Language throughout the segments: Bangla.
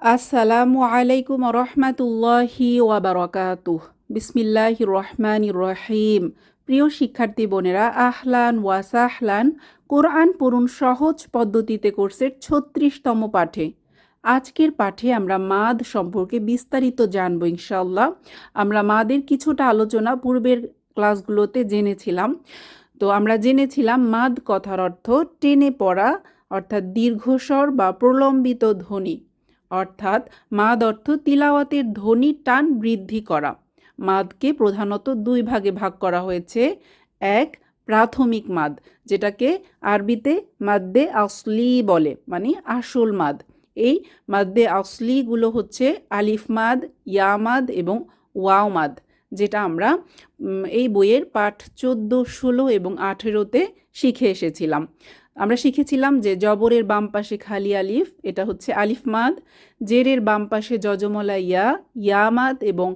আসসালামু আলাইকুম রহমাতুল্লাহি ওয়াবারকাতুহ। বিসমিল্লাহ রহমান রহিম প্রিয় শিক্ষার্থী বোনেরা, আহলান ওয়াসাহলান কোরআন পড়ুন সহজ পদ্ধতিতে কোর্সের ছত্রিশতম পাঠে। আজকের পাঠে আমরা মাদ সম্পর্কে বিস্তারিত জানব ইনশাল্লাহ আমরা মাদের কিছুটা আলোচনা পূর্বের ক্লাসগুলোতে জেনেছিলাম। তো আমরা জেনেছিলাম মাদ কথার অর্থ টেনে পড়া, অর্থাৎ দীর্ঘস্বর বা প্রলম্বিত ধ্বনি। অর্থাৎ মাদ অর্থ তিলাওয়াতের ধ্বনি টান বৃদ্ধি করা। মাদকে প্রধানত দুই ভাগে ভাগ করা হয়েছে। এক, প্রাথমিক মাদ, যেটাকে আরবিতে মাদ্দে আসলি বলে মানে আসল মাদ। এই মাদ্দে আসলিগুলো হচ্ছে আলিফ মাদ ইয়ামাদ এবং ওয়াও মাদ, যেটা আমরা এই বইয়ের পাঠ চোদ্দ, ষোলো এবং আঠেরোতে শিখে এসেছিলাম। আমরা শিখেছিলাম যে জবরের বাম পাশে খালি আলিফ, এটা হচ্ছে আলিফ মাদ, জেরের বাম পাশে যজমলা ইয়া ইয়ামাদ এবং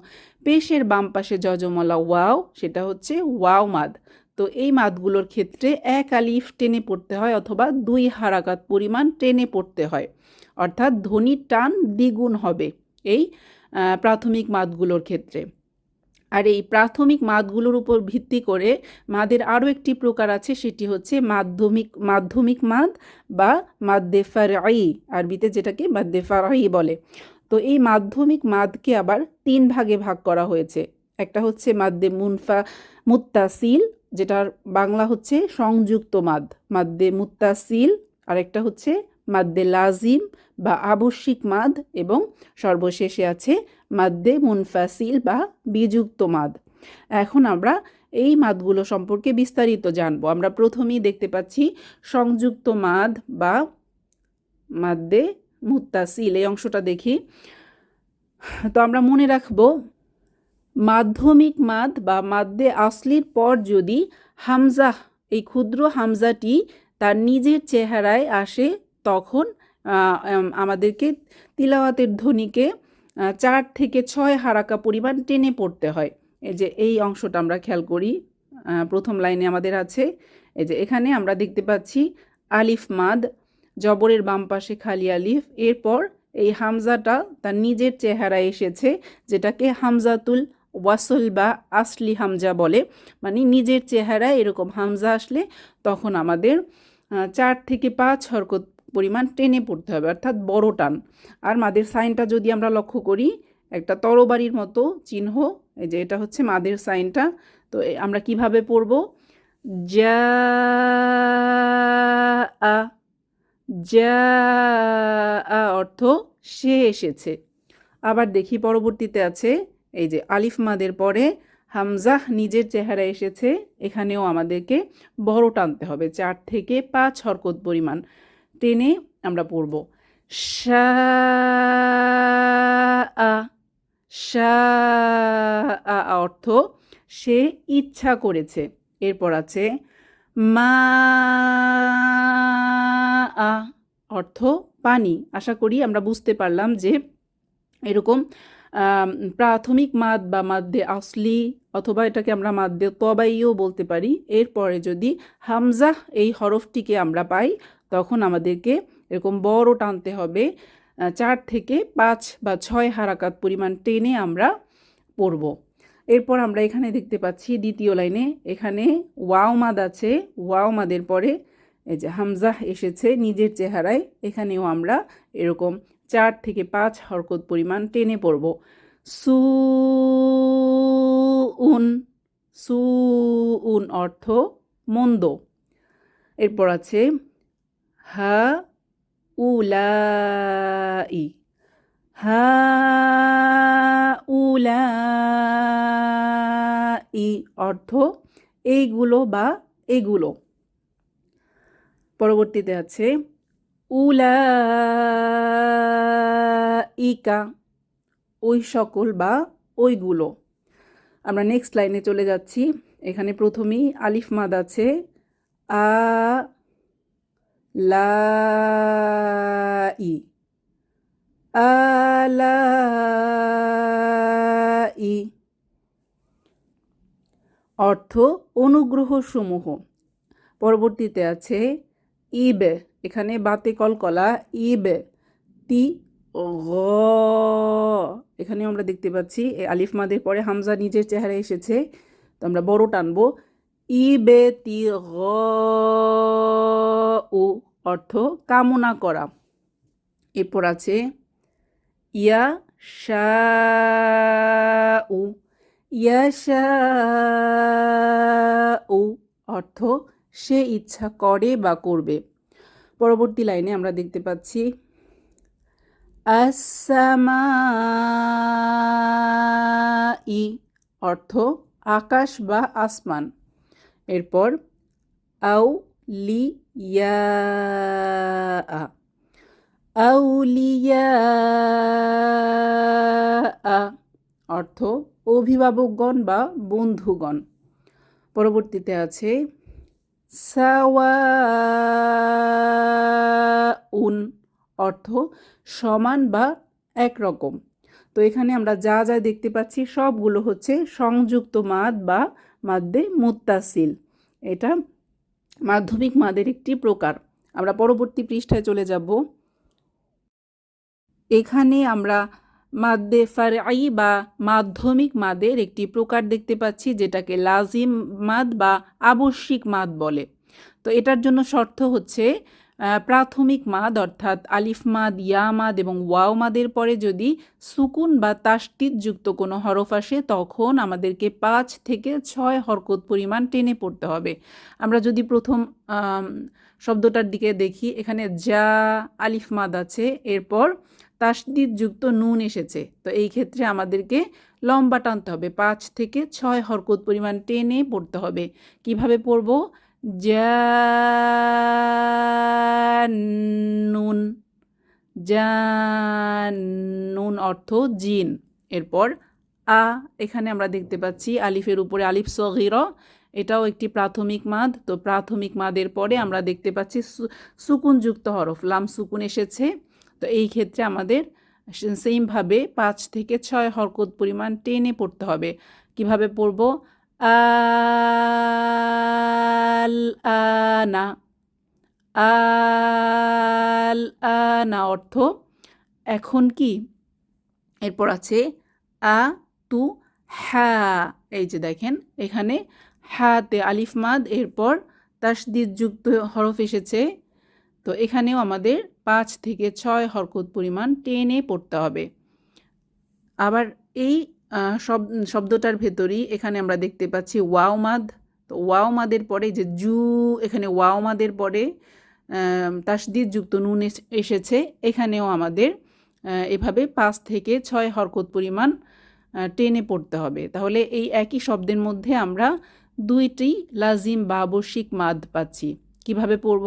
পেশের বাম পাশে যজমলা ওয়াও, সেটা হচ্ছে ওয়াও মাদ। তো এই মাদগুলোর ক্ষেত্রে এক আলিফ টেনে পড়তে হয় অথবা দুই হারাকাত পরিমাণ টেনে পড়তে হয়। অর্থাৎ ধ্বনির টান দ্বিগুণ হবে এই প্রাথমিক মাদগুলোর ক্ষেত্রে। আর এই প্রাথমিক মাদগুলোর উপর ভিত্তি করে মাদের আরও একটি প্রকার আছে, সেটি হচ্ছে মাধ্যমিক মাধ্যমিক মাদ বা মাদ্দে ফারাই আরবিতে যেটাকে মাদ্দে ফারাই বলে। তো এই মাধ্যমিক মাদকে আবার তিন ভাগে ভাগ করা হয়েছে। একটা হচ্ছে মাদ্দে মুনফা মুত্তাসিল, যেটার বাংলা হচ্ছে সংযুক্ত মাদ মাদ্দে মুত্তাসিল, আরেকটা হচ্ছে মাদ্দে লাজিম বা আবশ্যিক মাদ এবং সর্বশেষে আছে মাদ্দে মুনফাসিল বা বিযুক্ত মাদ। এখন আমরা এই মাদগুলো সম্পর্কে বিস্তারিত জানব। আমরা প্রথমেই দেখতে পাচ্ছি সংযুক্ত মাদ বা মাদ্দে মুত্তাসিল এই অংশটা দেখি। তো আমরা মনে রাখব, মাধ্যমিক মাদ বা মাদ্দে আসলির পর যদি হামজা এই ক্ষুদ্র হামজাটি তার নিজের চেহারায় আসে তখন আমাদেরকে তিলাওয়াতের ধ্বনিকে চার থেকে ছয় হারাকা পরিমাণ টেনে পড়তে হয়। এই যে, এই অংশটা আমরা খেয়াল করি প্রথম লাইনে আমাদের আছে। এই যে, এখানে আমরা দেখতে পাচ্ছি আলিফ মাদ, জবরের বাম পাশে খালি আলিফ, এরপর এই হামজাটা তার নিজের চেহারায় এসেছে, যেটাকে হামজাতুল ওয়াসল বা আসলি হামজা বলে। মানে নিজের চেহারায় এরকম হামজা আসলে তখন আমাদের চার থেকে পাঁচ হরকত পরিমাণ টেনে পড়তে হবে, অর্থাৎ বড় টান। আর মাদের সাইনটা যদি আমরা লক্ষ্য করি, একটা তরবারির মতো চিহ্ন, এই যে এটা হচ্ছে মাদের সাইনটা, তো আমরা কীভাবে পড়ব? যা, আ, যা অর্থ সে এসেছে। আবার দেখি পরবর্তীতে আছে, এই যে আলিফ মাদের পরে হামজাহ নিজের চেহারা এসেছে, এখানেও আমাদেরকে বড় টানতে হবে, চার থেকে পাঁচ হরকত পরিমাণ। টেনে আমরা পড়ব। শা অর্থ সে ইচ্ছা করেছে। এরপর আছে মা অর্থ পানি। আশা করি আমরা বুঝতে পারলাম যে এরকম প্রাথমিক মাদ বা মাদ্যে আসলি অথবা এটাকে আমরা মাদ্দে তবাইও বলতে পারি। এরপরে যদি হামজাহ এই হরফটিকে আমরা পাই তখন আমাদেরকে এরকম বড় টানতে হবে চার থেকে পাঁচ বা ছয় হারাকাত পরিমাণ টেনে আমরা পড়ব। এরপর আমরা এখানে দেখতে পাচ্ছি দ্বিতীয় লাইনে, এখানে ওয়াও মাদ আছে, ওয়াও মাদের পরে এই যে হামজাহ এসেছে নিজের চেহারায়, এখানেও আমরা এরকম চার থেকে পাঁচ হরকত পরিমাণ টেনে পড়ব। সু উন সু উন অর্থ মন্দ। এরপর আছে উলাই হা অর্থ এইগুলো বা এগুলো। পরবর্তীতে আছে উলা ইকা ওই সকল বা ওইগুলো। আমরা নেক্সট লাইনে চলে যাচ্ছি। এখানে প্রথমেই আলিফ মাদ আছে, আ লাই আলাই অর্থ অনুগ্রহ সমূহ পরবর্তীতে আছে ইব। এখানে বাতে কলকলা ইব, তি, গ। এখানেও আমরা দেখতে পাচ্ছি আলিফ মাদের পরে হামজা নিজের চেহারা এসেছে। তো আমরা বড় টানবো। ই বে তি গ অর্থ কামনা করা। এরপর আছে, ইয়া শা উ ইয়া অর্থ সে ইচ্ছা করে বা করবে। পরবর্তী লাইনে আমরা দেখতে পাচ্ছি আসামা ই অর্থ আকাশ বা আসমান। এরপর, আউ লি ইয়া আউলিয়া অর্থ অভিভাবকগণ বা বন্ধুগণ। পরবর্তীতে আছে, সাওয়াউন অর্থ সমান বা একরকম। তো এখানে আমরা যা যা দেখতে পাচ্ছি সবগুলো হচ্ছে সংযুক্ত মাদ বা মাদ্দে মুত্তাসিল। এটা মাধ্যমিক মাদের একটি প্রকার। আমরা পরবর্তী পৃষ্ঠায় চলে যাব। এখানে আমরা মাদ্দে ফারআই বা মাধ্যমিক মাদের একটি প্রকার দেখতে পাচ্ছি, যেটাকে লাজিম মাদ বা আবশ্যিক মাদ বলে। তো এটার জন্য শর্ত হচ্ছে প্রাথমিক মাদ অর্থাৎ আলিফ মাদ, ইয়া মাদ এবং ওয়াও মাদের পরে যদি সুকুন বা যুক্ত কোনো হরফ আসে, তখন আমাদেরকে পাঁচ থেকে ছয় হরকত পরিমাণ টেনে পড়তে হবে। আমরা যদি প্রথম শব্দটার দিকে দেখি, এখানে যা, আলিফ মাদ আছে, এরপর যুক্ত নুন এসেছে। তো এই ক্ষেত্রে আমাদেরকে লম্বা টানতে হবে, পাঁচ থেকে ছয় হরকত পরিমাণ টেনে পড়তে হবে। কীভাবে পড়ব? জানুন। জানুন অর্থ জিন। এরপর আ, এখানে আমরা দেখতে পাচ্ছি আলিফের উপরে আলিফ সগির। এটাও একটি প্রাথমিক মাদ। তো প্রাথমিক মাদের পরে আমরা দেখতে পাচ্ছি সুকুনযুক্ত হরফ, লাম সুকুন এসেছে। তো এই ক্ষেত্রে আমাদের সেমভাবে পাঁচ থেকে ছয় হরকত পরিমাণ টেনে পড়তে হবে। কীভাবে পড়ব? আনা আনা অর্থ এখন কি? এরপর আছে আ তু হ্যা এই যে দেখেন, এখানে হাতে আলিফ মাদ, এরপর যুক্ত হরফ এসেছে। তো এখানেও আমাদের পাঁচ থেকে ছয় হরকত পরিমাণ টেনে পড়তে হবে। আবার এই শব্দটার ভেতরেই এখানে আমরা দেখতে পাচ্ছি ওয়াও মাদ। তো ওয়াও মাদের পরে যে জু, এখানে ওয়াও মাদের পরে তাসদিদ যুক্ত নুন এসেছে। এখানেও আমাদের এভাবে পাঁচ থেকে ছয় হরকত পরিমাণ টেনে পড়তে হবে। তাহলে এই একই শব্দের মধ্যে আমরা দুইটি লাজিম বা আবশ্যিক মাদ পাচ্ছি। কীভাবে পড়ব?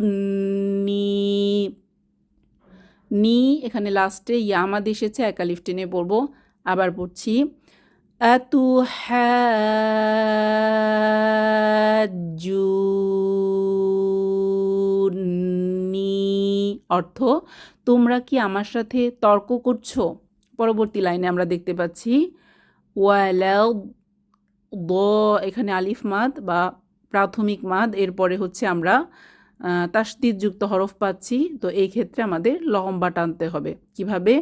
আতুহাজুনি নি, এখানে লাস্টে ইয়ামাদ এসেছে একালিফ টেনে পড়ব। আবার পড়ছি আতুহাজুনি অর্থ, তোমরা কি আমার সাথে তর্ক করছ? পরবর্তী লাইনে আমরা দেখতে পাচ্ছি, ওয়ালাউ দ এখানে আলিফ মাদ বা প্রাথমিক মাদ, এরপরে হচ্ছে আমরা যুক্ত হরফ পাচ্ছি। তো এই ক্ষেত্রে আমাদের লম্বা টানতে হবে। কীভাবে?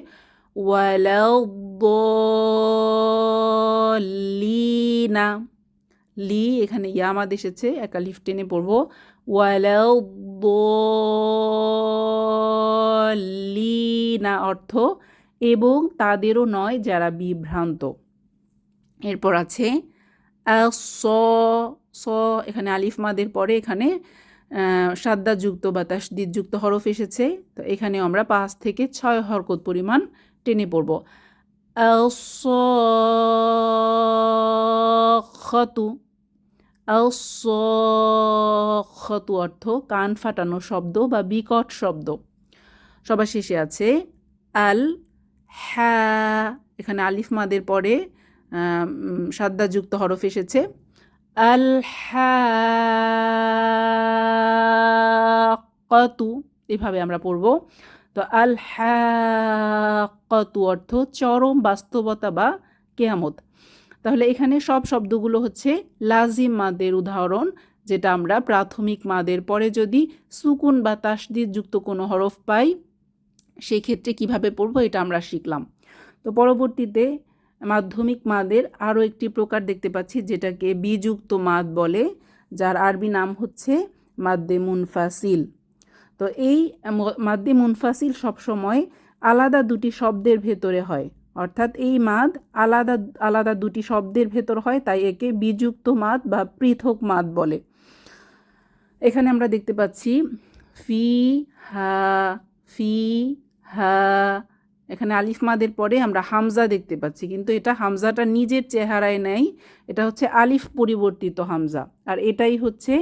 না লি, এখানে ইয়ামাদ এসেছে, একা লিফ টেনে পড়ব। ওয়ালাউ না অর্থ এবং তাদেরও নয় যারা বিভ্রান্ত। এরপর আছে স স, এখানে আলিফ মাদের পরে এখানে সাদ্দাযুক্ত বা তাসদিদযুক্ত হরফ এসেছে। তো এখানেও আমরা পাঁচ থেকে ছয় হরকত পরিমাণ টেনে পড়ব। খতু খতু অর্থ কান ফাটানো শব্দ বা বিকট শব্দ। সবার শেষে আছে আল হ্যাঁ এখানে আলিফ মাদের পরে সাদ্দাযুক্ত হরফ এসেছে। আল কতু এভাবে আমরা পড়ব। তো আল কতু অর্থ চরম বাস্তবতা বা কেয়ামত। তাহলে এখানে সব শব্দগুলো হচ্ছে লাজিম মাদের উদাহরণ, যেটা আমরা প্রাথমিক মাদের পরে যদি সুকুন বা তাসদিদ যুক্ত কোনো হরফ পাই, সেক্ষেত্রে কীভাবে পড়ব এটা আমরা শিখলাম। তো পরবর্তীতে মাধ্যমিক মাদের আরও একটি প্রকার দেখতে পাচ্ছি, যেটাকে বিযুক্ত মাদ বলে, যার আরবি নাম হচ্ছে মাদ্দে মুনফাসিল। তো এই মাদ্দে মুনফাসিল সবসময় আলাদা দুটি শব্দের ভেতরে হয়। অর্থাৎ এই মাদ আলাদা আলাদা দুটি শব্দের ভেতর হয়, তাই একে বিযুক্ত মাদ বা পৃথক মাদ বলে। এখানে আমরা দেখতে পাচ্ছি, ফি, হা ফি, হা এখানে আলিফ মাদের পরে আমরা হামজা দেখতে পাচ্ছি, কিন্তু এটা হামজাটা নিজের চেহারায় নেই, এটা হচ্ছে আলিফ পরিবর্তিত হামজা। আর এটাই হচ্ছে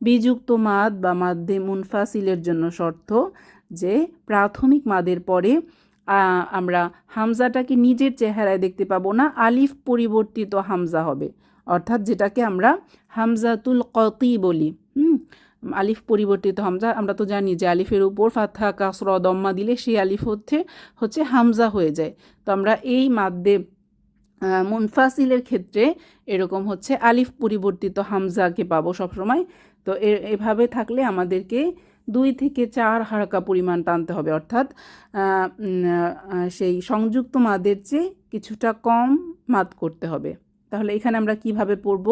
বিযুক্ত মাদ বা মাদ্দে মুনফাসিলের জন্য শর্ত যে প্রাথমিক মাদের পরে আমরা হামজাটাকে নিজের চেহারায় দেখতে পাবো না, আলিফ পরিবর্তিত হামজা হবে। অর্থাৎ যেটাকে আমরা হামজাতুল কতি বলি, হুম? আলিফ পরিবর্তিত হামজা। আমরা তো জানি যে আলিফের উপর ফাথা কাসর দম্মা দিলে সেই আলিফ হচ্ছে হচ্ছে হামজা হয়ে যায়। তো আমরা এই মাদ্দে মুনফাসিলের ক্ষেত্রে এরকম হচ্ছে আলিফ পরিবর্তিত হামজাকে পাবো সবসময়। তো এভাবে থাকলে আমাদেরকে দুই থেকে চার হারকা পরিমাণ টানতে হবে। অর্থাৎ সেই সংযুক্ত মাদের চেয়ে কিছুটা কম মাদ করতে হবে। তাহলে এখানে আমরা কীভাবে পড়ব?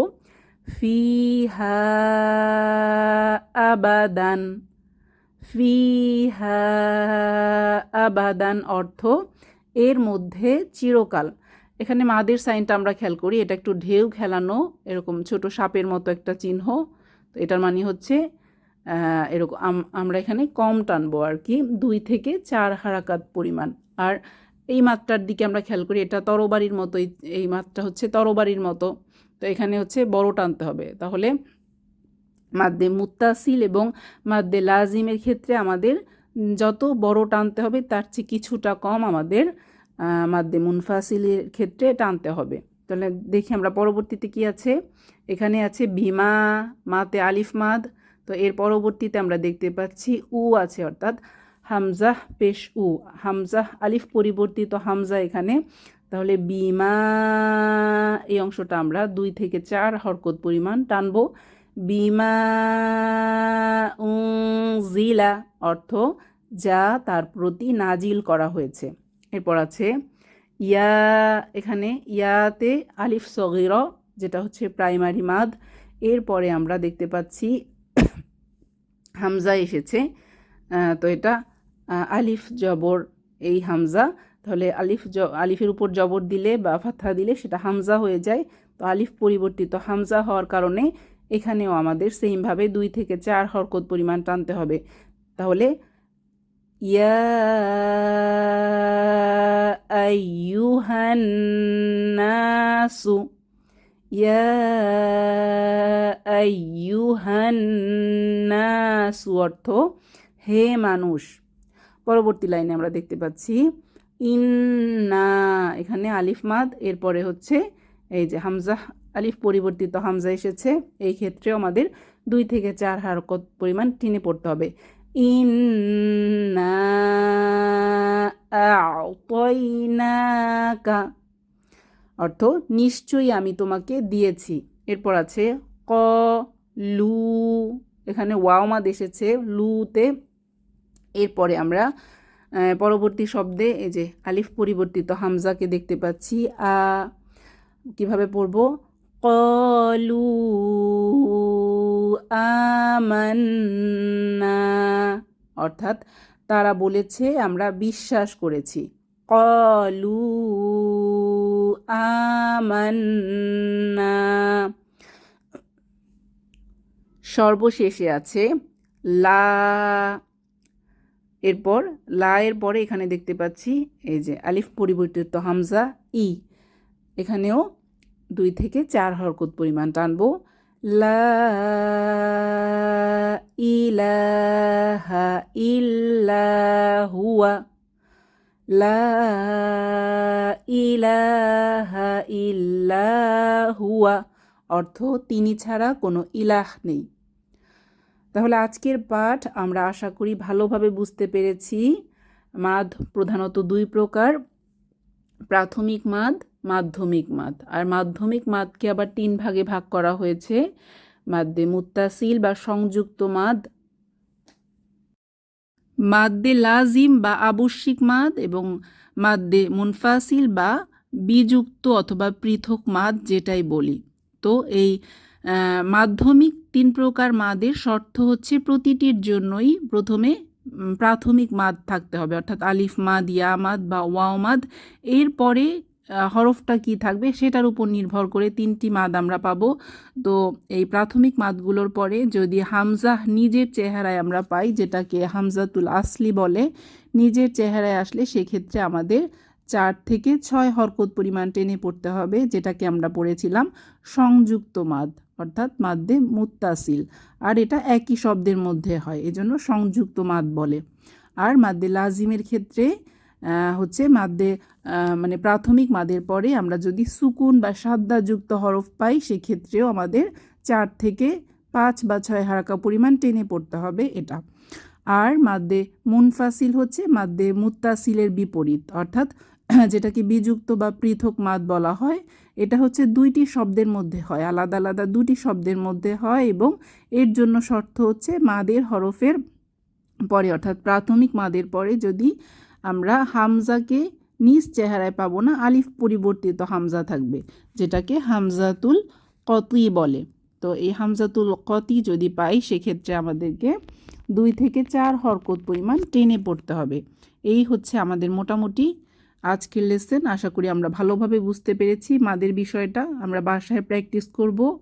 ফিহা আবাদান। ফিহা আবাদান অর্থ এর মধ্যে চিরকাল। এখানে মাদের সাইনটা আমরা খেয়াল করি, এটা একটু ঢেউ খেলানো, এরকম ছোট সাপের মতো একটা চিহ্ন। তো এটার মানে হচ্ছে এরকম, আম- আমরা এখানে কম টানবো আর কি, দুই থেকে চার হারাকাত পরিমাণ। আর এই মাত্রার দিকে আমরা খেয়াল করি, এটা তরবারির মতো এই- এই মাত্রা হচ্ছে তরবারির মতো। তো এখানে হচ্ছে বড় টানতে হবে। তাহলে মাদ্দে মুত্তাসিল এবং মাদ্দে লাজিমের ক্ষেত্রে আমাদের যত বড় টানতে হবে, তার চেয়ে কিছুটা কম আমাদের মাদ্দে মুনফাসিলের ক্ষেত্রে টানতে হবে। তাহলে দেখি আমরা পরবর্তীতে কি আছে? এখানে আছে বিমা মাতে আলিফ মাদ। তো এর পরবর্তীতে আমরা দেখতে পাচ্ছি উ আছে, অর্থাৎ হামজাহ পেশ উ। হামজাহ আলিফ পরিবর্তিত হামজা এখানে তাহলে বিমা এই অংশটা আমরা দুই থেকে চার হরকত পরিমাণ টানবো। বিমা জিলা অর্থ যা তার প্রতি নাজিল করা হয়েছে। এরপর আছে ইয়া, এখানে ইয়াতে আলিফ সগির, যেটা হচ্ছে প্রাইমারি মাদ। এরপরে আমরা দেখতে পাচ্ছি হামজা এসেছে। তো এটা আলিফ জবর এই হামজা। তাহলে আলিফ জ, আলিফের উপর জবর দিলে বা ফাথা দিলে সেটা হামজা হয়ে যায়। তো আলিফ পরিবর্তিত হামজা হওয়ার কারণে এখানেও আমাদের সেমভাবে দুই থেকে চার হরকত পরিমাণ টানতে হবে। তাহলে, ইয়া আইয়ুহান নাসু, ইয়া আইয়ুহান নাসু অর্থ, হে মানুষ। পরবর্তী লাইনে আমরা দেখতে পাচ্ছি ইন্না, এখানে আলিফ মাদ, এরপরে হচ্ছে এই যে হামজা আলিফ পরিবর্তিত হামজা এসেছে, এই ক্ষেত্রেও আমাদের দুই থেকে চার হারকত পরিমাণ টেনে পড়তে হবে। ইন্না আ'তাইনাকা, অর্থ নিশ্চয়ই আমি তোমাকে দিয়েছি। এরপর আছে ক লু এখানে ওয়াওমাদ এসেছে, লুতে। এরপরে আমরা পরবর্তী শব্দে এই যে আলিফ পরিবর্তিত হামজাকে দেখতে পাচ্ছি। আ, কীভাবে পড়ব? কলু আমান্না। অর্থাৎ তারা বলেছে, আমরা বিশ্বাস করেছি। কলু আমান্না। সর্বশেষে আছে লা এরপর লা এর পরে এখানে দেখতে পাচ্ছি এই যে আলিফ পরিবর্তিত হামজা, ই। এখানেও দুই থেকে চার হরকত পরিমাণ টানবো। লা ইলাহা হুয়া লা ইলাহা ইল্লা হুয়া অর্থ তিনি ছাড়া কোনো ইলাহ নেই। তাহলে আজকের পাঠ আমরা আশা করি ভালোভাবে বুঝতে পেরেছি। মাদ প্রধানত দুই প্রকার, প্রাথমিক মাদ মাধ্যমিক মাদ আর মাধ্যমিক মাদকে আবার তিন ভাগে ভাগ করা হয়েছে মাদ্যে মুত্তাসিল বা সংযুক্ত মাদ মাদ্যে লাজিম বা আবশ্যিক মাদ এবং মাদ্যে মুনফাসিল বা বিযুক্ত অথবা পৃথক মাদ যেটাই বলি। তো এই মাধ্যমিক তিন প্রকার মাদের শর্ত হচ্ছে প্রতিটির জন্যই প্রথমে প্রাথমিক মাদ থাকতে হবে। অর্থাৎ আলিফ মাদ, ইয়া মাদ বা ওয়াও মাদ। এরপরে হরফটা কি থাকবে সেটার উপর নির্ভর করে তিনটি মাদ আমরা পাবো। তো এই প্রাথমিক মাদগুলোর পরে যদি হামজা নিজের চেহারায় আমরা পাই, যেটাকে হামজাতুল আসলি বলে, নিজের চেহারায় আসলে সেক্ষেত্রে আমাদের চার থেকে ছয় হরকত পরিমাণ টেনে পড়তে হবে, যেটাকে আমরা পড়েছিলাম সংযুক্ত মাদ। অর্থাৎ মাদ্দে মুত্তাসিল। আর এটা একই শব্দের মধ্যে হয়, এজন্য সংযুক্ত মাদ বলে। আর মাদ্দে লাজিমের ক্ষেত্রে হচ্ছে মাদ্দে মানে প্রাথমিক মাদের পরে আমরা যদি সুকুন বা সাদ্দাযুক্ত হরফ পাই, সেক্ষেত্রেও আমাদের চার থেকে পাঁচ বা ছয় হারাকা পরিমাণ টেনে পড়তে হবে এটা। আর মাদ্দে মুনফাসিল হচ্ছে মাদ্দে মুত্তাসিলের বিপরীত, অর্থাৎ যেটাকে বিযুক্ত বা পৃথক মাদ বলা হয়, এটা হচ্ছে দুইটি শব্দের মধ্যে হয়, আলাদা আলাদা দুটি শব্দের মধ্যে হয় এবং এর জন্য শর্ত হচ্ছে মাদের হরফের পরে, অর্থাৎ প্রাথমিক মাদের পরে যদি আমরা হামজাকে নিজ চেহারায় পাবো না, আলিফ পরিবর্তিত হামজা থাকবে, যেটাকে হামজাতুল কতি বলে। তো এই হামজাতুল কতি যদি পাই, সেক্ষেত্রে আমাদেরকে দুই থেকে চার হরকত পরিমাণ টেনে পড়তে হবে। এই হচ্ছে আমাদের মোটামুটি আজকের লেসেন আশা করি আমরা ভালোভাবে বুঝতে পেরেছি। মাদের বিষয়টা আমরা বাসায় প্র্যাকটিস করব।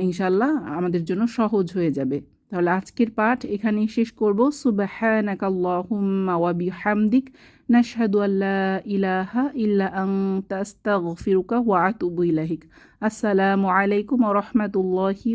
ইনশাল্লাহ আমাদের জন্য সহজ হয়ে যাবে। তাহলে আজকের পাঠ এখানেই শেষ করব। আল্লা ইলাহা আসসালামু আলাইকুম ওয়া রাহমাতুল্লাহি